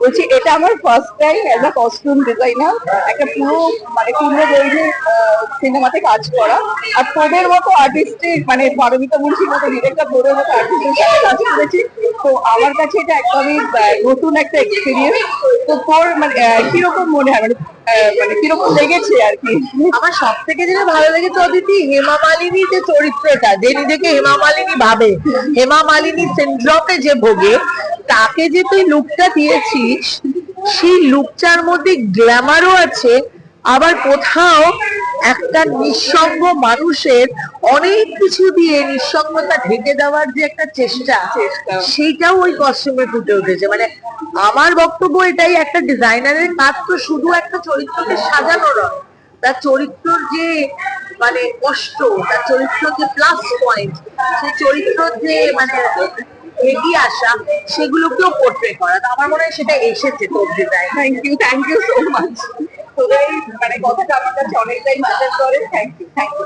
বলছি, এটা আমার first time as a costume designer একটা পুরো মানে দৈর্ঘ্যের সিনেমাতে কাজ করা। আর তোদের মতো মানে পারমিতা মুন্সির মতো ডিরেক্টর তোদের মতো আর্টিস্টের সাথে কাজ করেছি। তো আমার কাছে এটা একদমই নতুন একটা এক্সপিরিয়েন্স তো তোর মানে কীরকম মনে হয়? মানে মানে কীরকম লেগেছে আর কি? আমার সব থেকে যেটা ভালো লেগেছে অদিতি, হেমা মালিনী যে চরিত্রটা, যে নিজেকে হেমা মালিনী ভাবে, হেমা মালিনী সিন্ড্রোমে যে ভোগে তাকে যে তুই লুকটা দিয়েছিস সেই লুকটার মধ্যে গ্ল্যামারও আছে আবার কোথাও একটা নিঃসঙ্গ মানুষের অনেক কিছু দিয়ে নিঃসঙ্গতা ঢেকে দেওয়ার যে একটা চেষ্টা। সেইটাও ওই কস্টিউমে ফুটে উঠেছে মানে আমার বক্তব্য এটাই একটা ডিজাইনারের কাজ তো শুধু একটা চরিত্রকে সাজানো নয় তার চরিত্রর যে মানে কষ্ট তার চরিত্রর যে প্লাস পয়েন্ট সেই চরিত্রর যে মানে এগিয়ে আসা সেগুলোকেও পোর্ট্রে করা। তো আমার মনে হয় সেটা এসেছে তোর design thank you thank you so much তোদের মানে কথাটা আমার কাছে অনেকটাই ম্যাটার করে। Thank you thank you